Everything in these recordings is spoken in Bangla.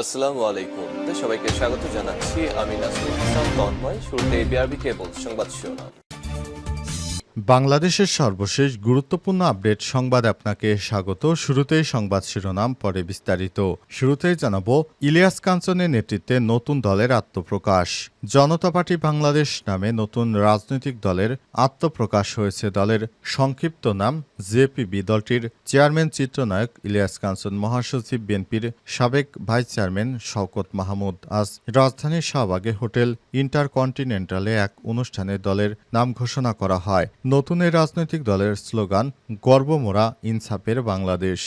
আসসালামু আলাইকুম। সবাইকে স্বাগত জানাচ্ছি। আমি নাসরুল হাসান তন্ময়। শুরুতে বিআরবি কেবল সংবাদ শিরোনাম। বাংলাদেশের সর্বশেষ গুরুত্বপূর্ণ আপডেট সংবাদ আপনাকে স্বাগত। শুরুতেই সংবাদ শিরোনাম, পরে বিস্তারিত। শুরুতেই জানাব ইলিয়াস কাঞ্চনের নেতৃত্বে নতুন দলের আত্মপ্রকাশ। জনতা পার্টি বাংলাদেশ নামে নতুন রাজনৈতিক দলের আত্মপ্রকাশ হয়েছে। দলের সংক্ষিপ্ত নাম জেপিবি। দলটির চেয়ারম্যান চিত্রনায়ক ইলিয়াস কাঞ্চন, মহাসচিব বিএনপির সাবেক ভাইস চেয়ারম্যান শওকত মাহমুদ। আজ রাজধানীর শাহবাগে হোটেল ইন্টারকন্টিনেন্টালে এক অনুষ্ঠানে দলের নাম ঘোষণা করা হয়। নতুন এই রাজনৈতিক দলের স্লোগান গর্বমোরা ইনসাফের বাংলাদেশ।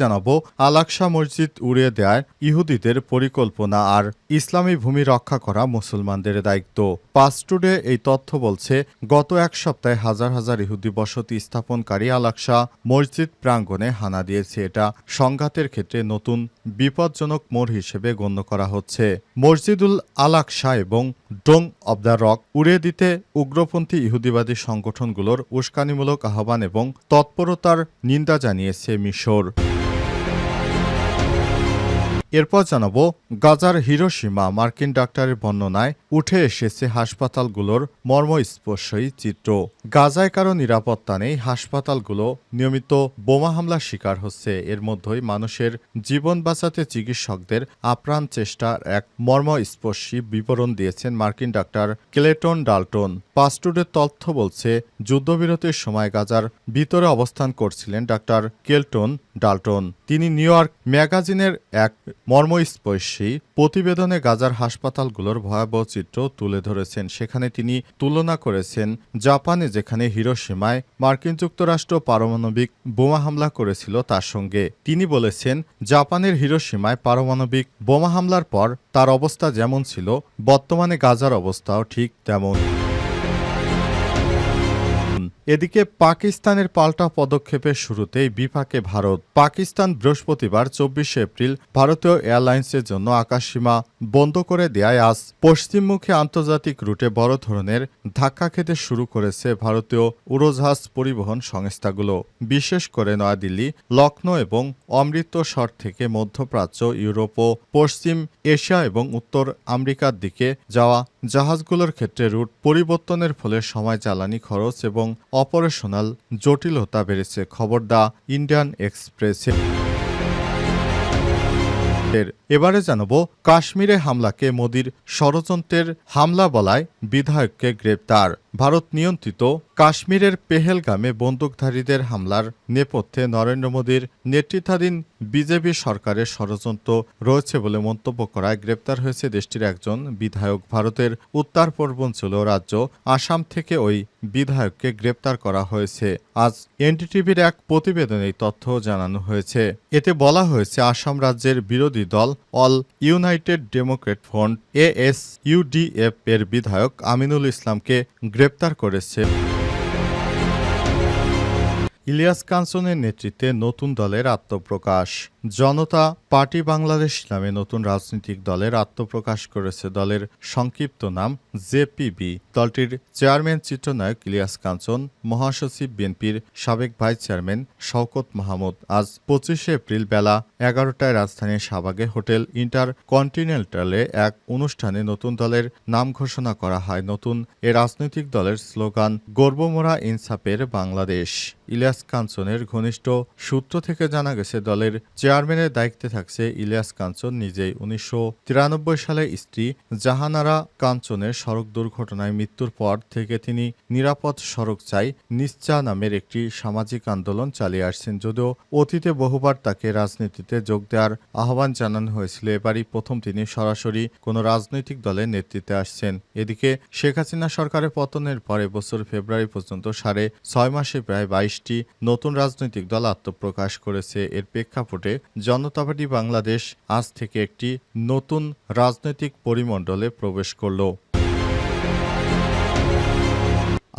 জানাব আলাকসা মসজিদ উড়িয়ে দেয় ইহুদিদের পরিকল্পনা আর ইসলামী ভূমি রক্ষা করা মুসলমানদের দায়িত্ব। পাস্টুডে এই তথ্য বলছে, গত এক সপ্তাহে হাজার হাজার ইহুদি বসতি স্থাপনকারী আলাকসা মসজিদ প্রাঙ্গণে হানা দিয়েছে। এটা সংঘাতের ক্ষেত্রে নতুন বিপজ্জনক মোড় হিসেবে গণ্য করা হচ্ছে। মসজিদুল আলাকসা এবং ডোং অব দ্য রক উড়িয়ে দিতে উগ্রপন্থী ইহুদিবাদী সংগঠনগুলোর উস্কানিমূলক আহ্বান এবং তৎপরতার নিন্দা জানিয়েছে মিশর। এরপর জানাব, গাজার হিরোসীমা মার্কিন ডাক্তারের বর্ণনায় উঠে এসেছে হাসপাতালগুলোর মর্মস্পর্শী চিত্র। গাজায় কারও নিরাপত্তা নেই, হাসপাতালগুলো নিয়মিত বোমা হামলার শিকার হচ্ছে। এর মধ্যেই মানুষের জীবন বাঁচাতে চিকিৎসকদের আপ্রাণ চেষ্টার এক মর্মস্পর্শী বিবরণ দিয়েছেন মার্কিন ডাক্তার ক্লেটন ডাল্টন। পাস্টুডের তথ্য বলছে, যুদ্ধবিরতির সময় গাজার ভিতরে অবস্থান করছিলেন ডাক্তার কেলটন ডাল্টন। তিনি নিউ ইয়র্ক ম্যাগাজিনের এক মর্মস্পর্শী প্রতিবেদনে গাজার হাসপাতালগুলোর ভয়াবহ চিত্র তুলে ধরেছেন। সেখানে তিনি তুলনা করেছেন জাপানে যেখানে হিরোসীমায় মার্কিন যুক্তরাষ্ট্র পারমাণবিক বোমা হামলা করেছিল তার সঙ্গে। তিনি বলেছেন, জাপানের হিরোসীমায় পারমাণবিক বোমা হামলার পর তার অবস্থা যেমন ছিল, বর্তমানে গাজার অবস্থাও ঠিক তেমন। এদিকে পাকিস্তানের পাল্টা পদক্ষেপের শুরুতেই বিপাকে ভারত। পাকিস্তান বৃহস্পতিবার, চব্বিশে এপ্রিল, ভারতীয় এয়ারলাইন্সের জন্য আকাশসীমা বন্ধ করে দেয় আজ পশ্চিমমুখী আন্তর্জাতিক রুটে বড় ধরনের ধাক্কা খেতে শুরু করেছে ভারতীয় উড়োজাহাজ পরিবহন সংস্থাগুলো। বিশেষ করে নয়াদিল্লি লখনৌ এবং অমৃতসর থেকে মধ্যপ্রাচ্য, ইউরোপ ও পশ্চিম এশিয়া এবং উত্তর আমেরিকার দিকে যাওয়া জাহাজগুলোর ক্ষেত্রে রুট পরিবর্তনের ফলে সময় জ্বালানি খরচ এবং অপারেশনাল জটিলতা বেড়েছে, খবর দা ইন্ডিয়ান এক্সপ্রেসে এবারে জানব, কাশ্মীরে হামলাকে মোদির ষড়যন্ত্রের হামলা বলায় বিধায়ককে গ্রেপ্তার। ভারত নিয়ন্ত্রিত কাশ্মীরের পেহেলগামে বন্দুকধারীদের হামলার নেপথ্যে নরেন্দ্র মোদীর নেতৃত্বাধীন বিজেপি সরকারের ষড়যন্ত্র রয়েছে বলে মন্তব্য করায় গ্রেপ্তার হয়েছে দেশটির একজন বিধায়ক। ভারতের উত্তর পূর্বাঞ্চল রাজ্য আসাম থেকে ওই বিধায়ককে গ্রেপ্তার করা হয়েছে। আজ এনডিটিভির এক প্রতিবেদনে তথ্য জানানো হয়েছে। এতে বলা হয়েছে, আসাম রাজ্যের বিরোধী দল All United Democrat Front AS UDF এর বিধায়ক আমিনুল ইসলামকে গ্রেপ্তার করেছে। ইলিয়াস কাঞ্চনের নেতৃত্বে নতুন দলের আত্মপ্রকাশ। জনতা পার্টি বাংলাদেশ নামে নতুন রাজনৈতিক দলের আত্মপ্রকাশ করেছে। দলের সংক্ষিপ্ত নাম জেপিবি। দলটির চেয়ারম্যান চিত্রনায়ক ইলিয়াস কাঞ্চন, মহাসচিব বিএনপির সাবেক ভাইস চেয়ারম্যান শওকত মাহমুদ। আজ পঁচিশে এপ্রিল বেলা এগারোটায় রাজধানীর শাহবাগে হোটেল ইন্টার কন্টিনেন্টালে এক অনুষ্ঠানে নতুন দলের নাম ঘোষণা করা হয়। নতুন এ রাজনৈতিক দলের স্লোগান গর্বমোরা ইনসাফের বাংলাদেশ। ইলিয়াস কাঞ্চনের ঘনিষ্ঠ সূত্র থেকে জানা গেছে, দলের চেয়ারম্যানের দায়িত্বে থাকছে ইলিয়াস কাঞ্চন, নিজেই উনিশশো তিরানব্বই সালে স্ত্রী জাহানারা কাঞ্চনের সড়ক দুর্ঘটনায় মৃত্যুর পর থেকে তিনি নিরাপদ সড়ক চাই নিশ্চা নামের একটি সামাজিক আন্দোলন চালিয়ে আসছেন। যদিও অতীতে বহুবার তাকে রাজনীতিতে যোগ দেওয়ার আহ্বান জানানো হয়েছিল, এবারই প্রথম তিনি সরাসরি কোনো রাজনৈতিক দলের নেতৃত্বে আসছেন। এদিকে শেখ হাসিনা সরকারের পতনের পর বছর ফেব্রুয়ারি পর্যন্ত সাড়ে ছয় মাসে প্রায় বাইশটি নতুন রাজনৈতিক দল আত্মপ্রকাশ করেছে। এর প্রেক্ষাপটে জনতা পার্টি বাংলাদেশ আজ থেকে একটি নতুন রাজনৈতিক পরিমণ্ডলে প্রবেশ করল।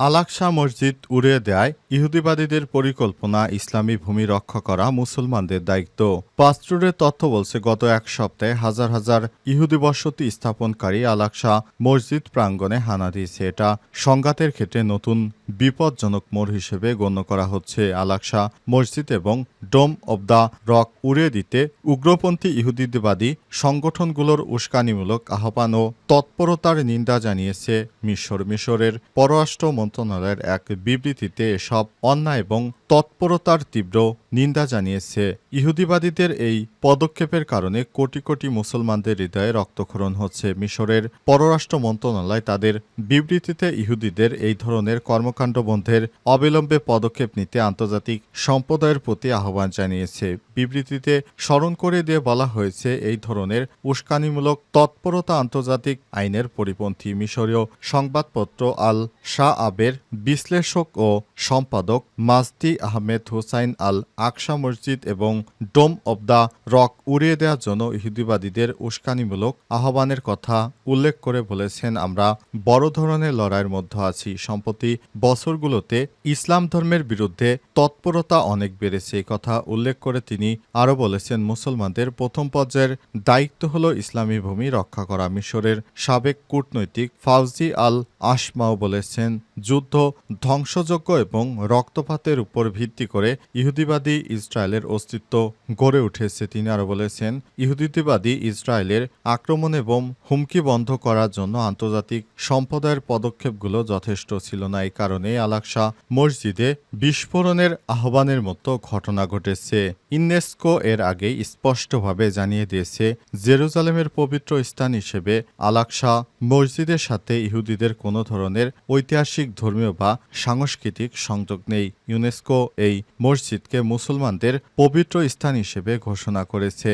আলাকসা মসজিদ উড়িয়ে দেয় ইহুদিবাদীদের পরিকল্পনা, ইসলামী ভূমি রক্ষা করা মুসলমানদের দায়িত্ব। পাস্টুরের তথ্য বলছে, গত এক সপ্তাহে হাজার হাজার ইহুদি বসতি স্থাপনকারী আলাকসা মসজিদ প্রাঙ্গণে হানা দিয়েছে। এটা সংঘাতের ক্ষেত্রে নতুন বিপজ্জনক মোড় হিসেবে গণ্য করা হচ্ছে। আলাকসা মসজিদ এবং ডোম অব দ্য রক উড়িয়ে দিতে উগ্রপন্থী ইহুদিদবাদী সংগঠনগুলোর উস্কানিমূলক আহ্বান ও তৎপরতার নিন্দা জানিয়েছে মিশর। মিশরের পররাষ্ট্র মন্ত্রণালয়ের এক বিবৃতিতে এসব অন্যায় এবং তৎপরতার তীব্র নিন্দা জানিয়েছে। ইহুদিবাদীদের এই পদক্ষেপের কারণে কোটি কোটি মুসলমানদের হৃদয়ে রক্তক্ষরণ হচ্ছে। মিশরের পররাষ্ট্র মন্ত্রণালয় তাদের বিবৃতিতে ইহুদিদের এই ধরনের কর্মকাণ্ড বন্ধের অবিলম্বে পদক্ষেপ নিতে আন্তর্জাতিক সম্প্রদায়ের প্রতি আহ্বান জানিয়েছে। বিবৃতিতে স্মরণ করে দিয়ে বলা হয়েছে, এই ধরনের উস্কানিমূলক তৎপরতা আন্তর্জাতিক আইনের পরিপন্থী মিশরীয় সংবাদপত্র আল শাহ আবের বিশ্লেষক ও সম্পাদক মাসদি আহমেদ হুসাইন আল আকশা মসজিদ এবং ডোম অব দ্য রক উড়িয়ে দেওয়ার জন্য ইহুদিবাদীদের উস্কানিমূলক আহ্বানের কথা উল্লেখ করে বলেছেন, আমরা বড় ধরনের লড়াইয়ের মধ্যে আছি। সম্প্রতি বছরগুলোতে ইসলাম ধর্মের বিরুদ্ধে তৎপরতা অনেক বেড়েছে। কথা উল্লেখ করে তিনি আরও বলেছেন, মুসলমানদের প্রথম পর্যায়ের দায়িত্ব হল ইসলামী ভূমি রক্ষা করা। মিশরের সাবেক কূটনৈতিক ফাউজি আল আশমাও বলেছেন যুদ্ধ ধ্বংসযোগ্য এবং রক্তপাতের উপর ভিত্তি করে ইহুদিবাদী ইসরায়েলের অস্তিত্ব গড়ে উঠেছে, তিনি আরও বলেছেন। ইহুদিবাদী ইসরায়েলের আক্রমণ এবং হুমকি বন্ধ করার জন্য আন্তর্জাতিক সম্প্রদায়ের পদক্ষেপগুলো যথেষ্ট ছিল না। এই কারণে আলাকসা মসজিদে বিস্ফোরণের আহ্বানের মতো ঘটনা ঘটেছে। ইউনেস্কো এর আগে স্পষ্টভাবে জানিয়ে দিয়েছে, জেরুজালেমের পবিত্র স্থান হিসেবে আলাকসা মসজিদের সাথে ইহুদিদের কোনো ধরনের ঐতিহাসিক, ধর্মীয় বা সাংস্কৃতিক সংযোগ নেই। ইউনেস্কো এই মসজিদকে মুসলমানদের পবিত্র স্থান হিসেবে ঘোষণা করেছে।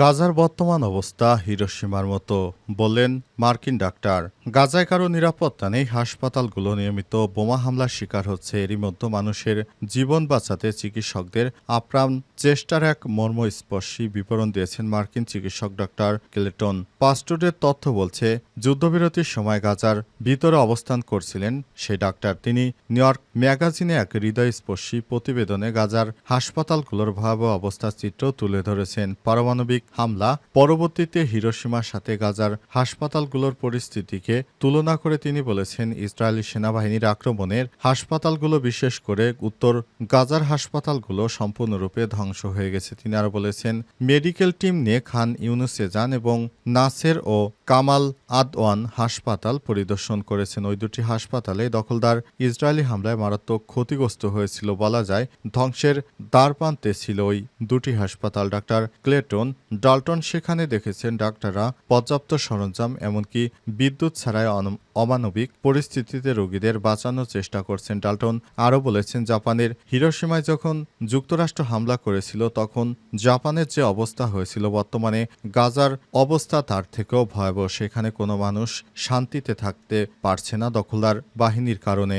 গাজার বর্তমান অবস্থা হিরোসীমার মতো বললেন মার্কিন ডাক্তার। গাজায় কারও নিরাপত্তা নেই, হাসপাতালগুলো নিয়মিত বোমা হামলার শিকার হচ্ছে। এরই মধ্যে মানুষের জীবন বাঁচাতে চিকিৎসকদের আপ্রাণ চেষ্টার এক মর্মস্পর্শী বিবরণ দিয়েছেন মার্কিন চিকিৎসক ডাক্তার কেলেটন। পাস্টুডের তথ্য বলছে, যুদ্ধবিরতির সময় গাজার ভিতরে অবস্থান করছিলেন সেই ডাক্তার। তিনি নিউ ইয়র্ক ম্যাগাজিনে এক হৃদয়স্পর্শী প্রতিবেদনে গাজার হাসপাতালগুলোর ভয়াবহ অবস্থার চিত্র তুলে ধরেছেন। পারমাণবিক হামলা পরবর্তীতে হিরোসীমার সাথে গাজার হাসপাতালগুলোর পরিস্থিতিকে তুলনা করে তিনি বলেছেন, ইসরায়েলি সেনাবাহিনীর আক্রমণের হাসপাতালগুলো বিশেষ করে উত্তর গাজার হাসপাতালগুলো সম্পূর্ণরূপে ধ্বংস হয়ে গেছে। তিনি আরও বলেছেন, মেডিকেল টিম নিয়ে খান ইউনুসে যান এবং নাসের ও কামাল আদওয়ান হাসপাতাল পরিদর্শন করেছেন। ওই দুটি হাসপাতালে দখলদার ইসরায়েলি হামলায় মারাত্মক ক্ষতিগ্রস্ত হয়েছিল বলা যায়। ধ্বংসের দ্বারপ্রান্তে ছিল ওই দুটি হাসপাতাল। ডাক্তার ক্লেটন ডাল্টন সেখানে দেখেছেন, ডাক্তাররা পর্যাপ্ত সরঞ্জাম এমনকি বিদ্যুৎ ছাড়াই অমানবিক পরিস্থিতিতে রোগীদের বাঁচানোর চেষ্টা করছেন ডাল্টন। আরও বলেছেন, জাপানের হিরোসীমায় যখন যুক্তরাষ্ট্র হামলা করেছিল, তখন জাপানের যে অবস্থা হয়েছিল বর্তমানে, গাজার অবস্থা তার থেকেও ভয়াবহ। সেখানে কোনো মানুষ শান্তিতে থাকতে পারছে না দখলদার বাহিনীর কারণে।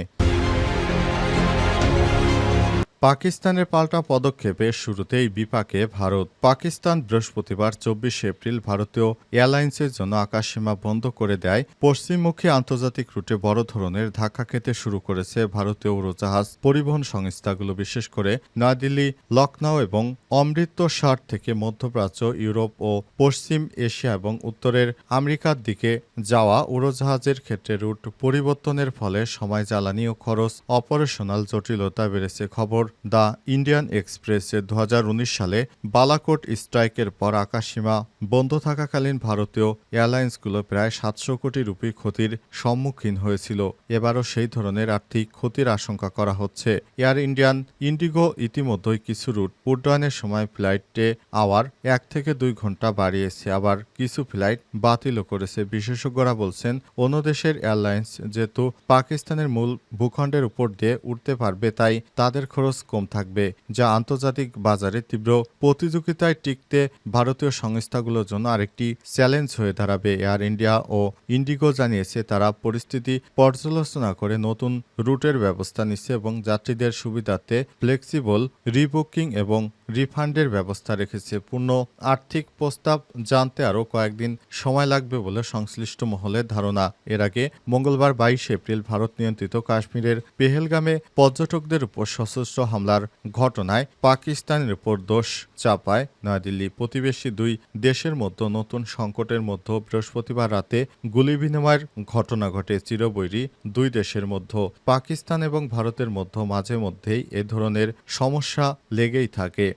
পাকিস্তানের পাল্টা পদক্ষেপে শুরুতেই বিপাকে ভারত। পাকিস্তান বৃহস্পতিবার চব্বিশে এপ্রিল ভারতীয় এয়ারলাইন্সের জন্য আকাশসীমা বন্ধ করে দেয়। পশ্চিমমুখী আন্তর্জাতিক রুটে বড় ধরনের ধাক্কা খেতে শুরু করেছে ভারতীয় উড়োজাহাজ পরিবহন সংস্থাগুলো, বিশেষ করে নয়াদিল্লি লখনৌ এবং অমৃতসর থেকে মধ্যপ্রাচ্য, ইউরোপ ও পশ্চিম এশিয়া এবং উত্তরের আমেরিকার দিকে যাওয়া উড়োজাহাজের ক্ষেত্রে রুট পরিবর্তনের ফলে সময় জ্বালানি ও খরচ অপারেশনাল জটিলতা বেড়েছে। খবর দ্য ইন্ডিয়ান এক্সপ্রেসে দু হাজার উনিশ সালে বালাকোট স্ট্রাইকের পর আকাশসীমা বন্ধ থাকাকালীন ভারতীয় এয়ারলাইন্সগুলো প্রায় সাতশো কোটি রুপি ক্ষতির সম্মুখীন হয়েছিল। এবারও সেই ধরনের আর্থিক ক্ষতির আশঙ্কা করা হচ্ছে। এয়ার ইন্ডিয়ান ইন্ডিগো ইতিমধ্যেই কিছু রুট উড্ডয়নের সময় ফ্লাইটে আওয়ার এক থেকে দুই ঘণ্টা বাড়িয়েছে। আবার কিছু ফ্লাইট বাতিলও করেছে। বিশেষজ্ঞরা বলছেন, অন্য দেশের এয়ারলাইন্স যেহেতু পাকিস্তানের মূল ভূখণ্ডের উপর দিয়ে উঠতে পারবে, তাই তাদের খরচ কম থাকবে, যা আন্তর্জাতিক বাজারে তীব্র প্রতিযোগিতায় টিকতে ভারতীয় সংস্থাগুলোর জন্য আরেকটি চ্যালেঞ্জ হয়ে দাঁড়াবে। এয়ার ইন্ডিয়া ও ইন্ডিগো জানিয়েছে তারা পরিস্থিতি পর্যালোচনা করে নতুন রুটের ব্যবস্থা নিচ্ছে এবং যাত্রীদের সুবিধার্থে ফ্লেক্সিবল রিবুকিং এবং রিফান্ডের ব্যবস্থা রেখেছে। পূর্ণ আর্থিক প্রস্তাব জানতে আরও কয়েকদিন সময় লাগবে বলে সংশ্লিষ্ট মহলের ধারণা। এর আগে মঙ্গলবার বাইশে এপ্রিল ভারত নিয়ন্ত্রিত কাশ্মীরের পেহেলগামে পর্যটকদের উপর সশস্ত্র হামলার ঘটনায় পাকিস্তানের উপর দোষ চাপায় নয়াদিল্লি প্রতিবেশী দুই দেশের মধ্যে নতুন সংকটের মধ্যে বৃহস্পতিবার রাতে গুলি বিনিময়ের ঘটনা ঘটে। চিরবৈরী দুই দেশের মধ্যে, পাকিস্তান এবং ভারতের মধ্যে মাঝে মধ্যেই এ ধরনের সমস্যা লেগেই থাকে।